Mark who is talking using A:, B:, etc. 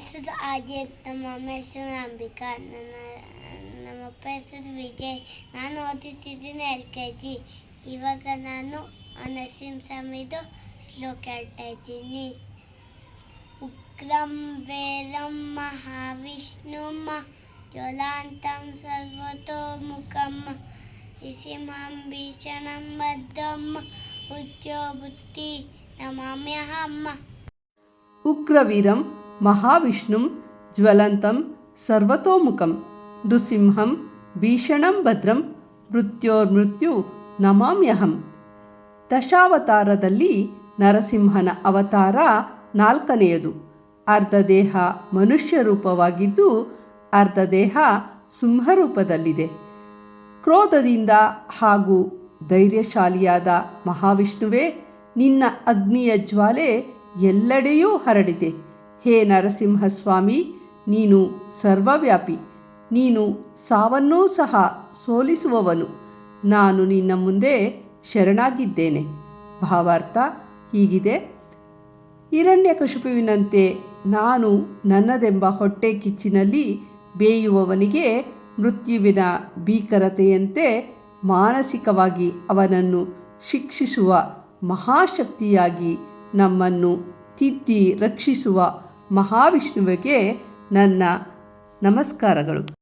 A: ಹೆಸರು ಅಜಿತ್ ನಮ್ಮ ಅಮ್ಮ ಹೆಸರು ಅಂಬಿಕಾ ನನ್ನ ನಮ್ಮಪ್ಪ ಹೆಸರು ವಿಜಯ್ ನಾನು ಓದುತ್ತಿದ್ದೀನಿ ಎಲ್ ಕೆ ಜಿ ಇವಾಗ ನಾನು ನರಸಿಂಹಸ್ವಾಮಿದು ಶ್ಲೋಕ ಹೇಳ್ತಾ ಇದ್ದೀನಿ ಉಗ್ರಂ ವೇರಂ ಮಹಾವಿಷ್ಣುಂ ಜ್ವಲಾಂತಂ ಸರ್ವತೋಮುಖಂ ನೃಸಿಂಹಂ ಭೀಷಣಂ ಭದ್ರಂ ಉಜ್ಜೋ ಬುದ್ಧಿ ನಮಾಮ್ಯಹಂ
B: ಉಗ್ರವೀರಂ ಮಹಾವಿಷ್ಣುಂ ಜ್ವಲಂತಂ ಸರ್ವತೋಮುಖಂ ನೃಸಿಂಹಂ ಭೀಷಣಂ ಭದ್ರಂ ಮೃತ್ಯೋರ್ಮೃತ್ಯು ನಮಾಮ್ಯಹಂ. ದಶಾವತಾರದಲ್ಲಿ ನರಸಿಂಹನ ಅವತಾರ ನಾಲ್ಕನೆಯದು. ಅರ್ಧ ದೇಹ ಮನುಷ್ಯ ರೂಪವಾಗಿದ್ದು ಅರ್ಧ ದೇಹ ಸಿಂಹರೂಪದಲ್ಲಿದೆ. ಕ್ರೋಧದಿಂದ ಹಾಗೂ ಧೈರ್ಯಶಾಲಿಯಾದ ಮಹಾವಿಷ್ಣುವೇ, ನಿನ್ನ ಅಗ್ನಿಯ ಜ್ವಾಲೆ ಎಲ್ಲೆಡೆಯೂ ಹರಡಿದೆ. ಹೇ ನರಸಿಂಹಸ್ವಾಮಿ, ನೀನು ಸರ್ವವ್ಯಾಪಿ. ನೀನು ಸಾವನ್ನೂ ಸಹ ಸೋಲಿಸುವವನು. ನಾನು ನಿನ್ನ ಮುಂದೆ ಶರಣಾಗಿದ್ದೇನೆ. ಭಾವಾರ್ಥ, ಹೀಗಿದೆ. ಹಿರಣ್ಯಕಶಿಪುವಿನಂತೆ ನಾನು ನನ್ನದೆಂಬ ಹೊಟ್ಟೆ ಕಿಚ್ಚಿನಲ್ಲಿ ಬೇಯುವವನಿಗೆ ಮೃತ್ಯುವಿನ ಭೀಕರತೆಯಂತೆ ಮಾನಸಿಕವಾಗಿ ಅವನನ್ನು ಶಿಕ್ಷಿಸುವ ಮಹಾಶಕ್ತಿಯಾಗಿ ನಮ್ಮನ್ನು ತಿದ್ದಿ ರಕ್ಷಿಸುವ ಮಹಾವಿಷ್ಣುವಿಗೆ ನನ್ನ ನಮಸ್ಕಾರಗಳು.